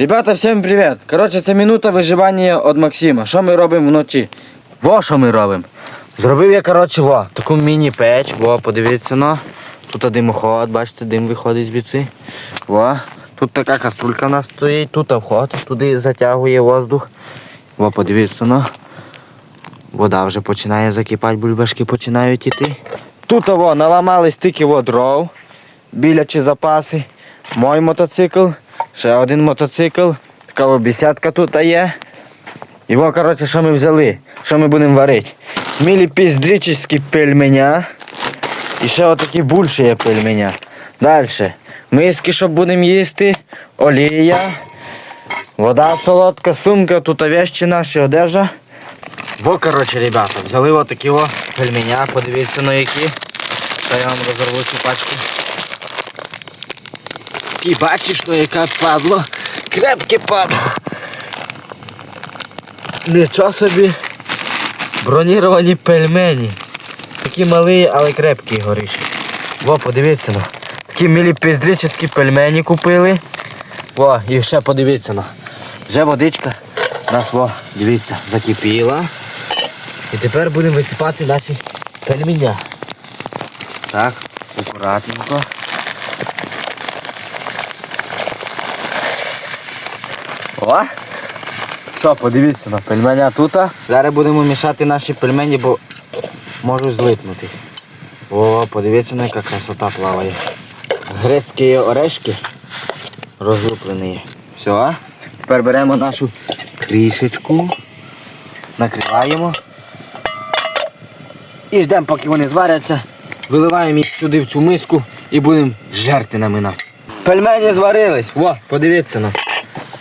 Ребята, всім привіт. Коротше, це минута виживання від Максима. Що ми робимо вночі? Во що ми робимо? Зробив я, коротше, во, таку міні-печ, во, подивіться на. Тут димоход, бачите, дим виходить звідси. Во. Тут така каструлька в нас стоїть, тут вход, туди затягує воздух. Во, подивіться на. Вода вже починає закипати, бульбашки починають іти. Тут во, наламали стільки во дров, білячі запаси. Мой мотоцикл, ще один мотоцикл, така во тут є. Во, коротше, що ми взяли, що ми будемо варити. Мілі піздрічські пельменя. І ще отакі більші є пельменя. Далі. Миски, що будемо їсти, олія, вода солодка, сумка, тут вещі наші, одежа. Во, коротше, ребята, взяли отакі о пельменя, подивіться на які. Та я вам розорву цю пачку. І бачиш, що яка падло. Крепке падло. Нічого собі. Броніровані пельмені. Такі малі, але крепкі горіші. Во, подивіться на. Такі мілі піздрічні пельмені купили. Во, і ще подивіться на. Вже водичка нас, во, дивіться, закипіла. І тепер будемо висипати наші пельменя. Так, акуратненько. О! Що, подивіться на пельменя тут. Зараз будемо мішати наші пельмені, бо можуть злипнутись. О, подивіться на яка красота плаває. Грецькі орешки розлуплені. Все. Тепер беремо нашу крішечку, накриваємо. І ждемо, поки вони зваряться. Виливаємо їх сюди в цю миску і будемо жерти наминати. Пельмені зварились. Во, подивіться на.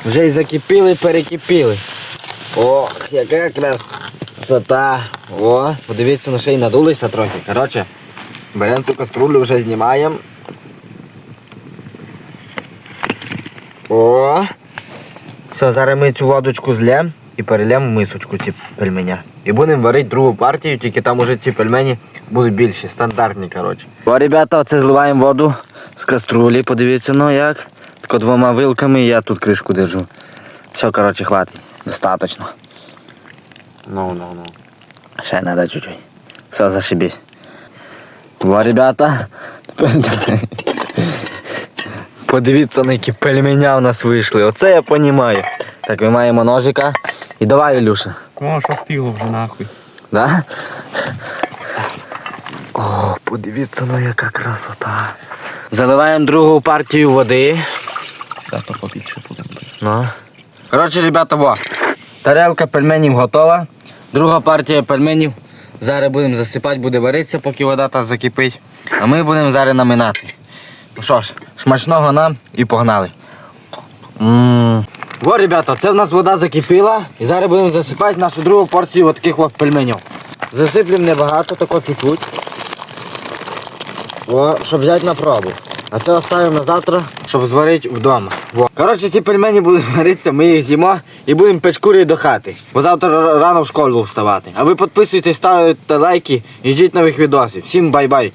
Вже й закипіли, перекипіли. Ох, яка красота. О, подивіться, на ще й надулися трохи. Коротше, беремо цю каструлю, вже знімаємо. О. Все, зараз ми цю водочку злємо і перелємо в мисочку ці пельменя. І будемо варити другу партію, тільки там уже ці пельмені будуть більші, стандартні, коротше. О, ребята, оце зливаємо воду з каструлі, подивіться, ну як. Тако двома вилками і я тут кришку держу. Все, коротше, хватить. Достаточно. Ну, ну, ну. Ще треба чуть-чуть. Все, зашибись. Во, ребята. Подивіться, на які пельменя у нас вийшли. Оце я розумію. Так, ми маємо ножика. І давай, Ілюша. О, що стило вже нахуй. Да? О, подивіться, ну яка красота. Заливаємо другу партію води. Та то побільше буде. Ну. Коротше, ребята, во. Тарелка пельменів готова. Друга партія пельменів. Зараз будемо засипати, буде варитися, поки вода та закипить. А ми будемо зараз наминати. Ну що ж, смачного нам і погнали. Ммм. Во, ребята, це в нас вода закипіла. І зараз будемо засипати нашу другу порцію от таких от пельменів. Засиплемо небагато, тако чуть-чуть. О, щоб взяти на пробу. А це оставимо на завтра, щоб зварити вдома. Во. Коротше, ці пельмені будуть варитися, ми їх з'їмо і будемо печкурі до хати. Бо завтра рано в школу вставати. А ви підписуйтесь, ставите лайки і ждіть нових відосів. Всім бай-бай.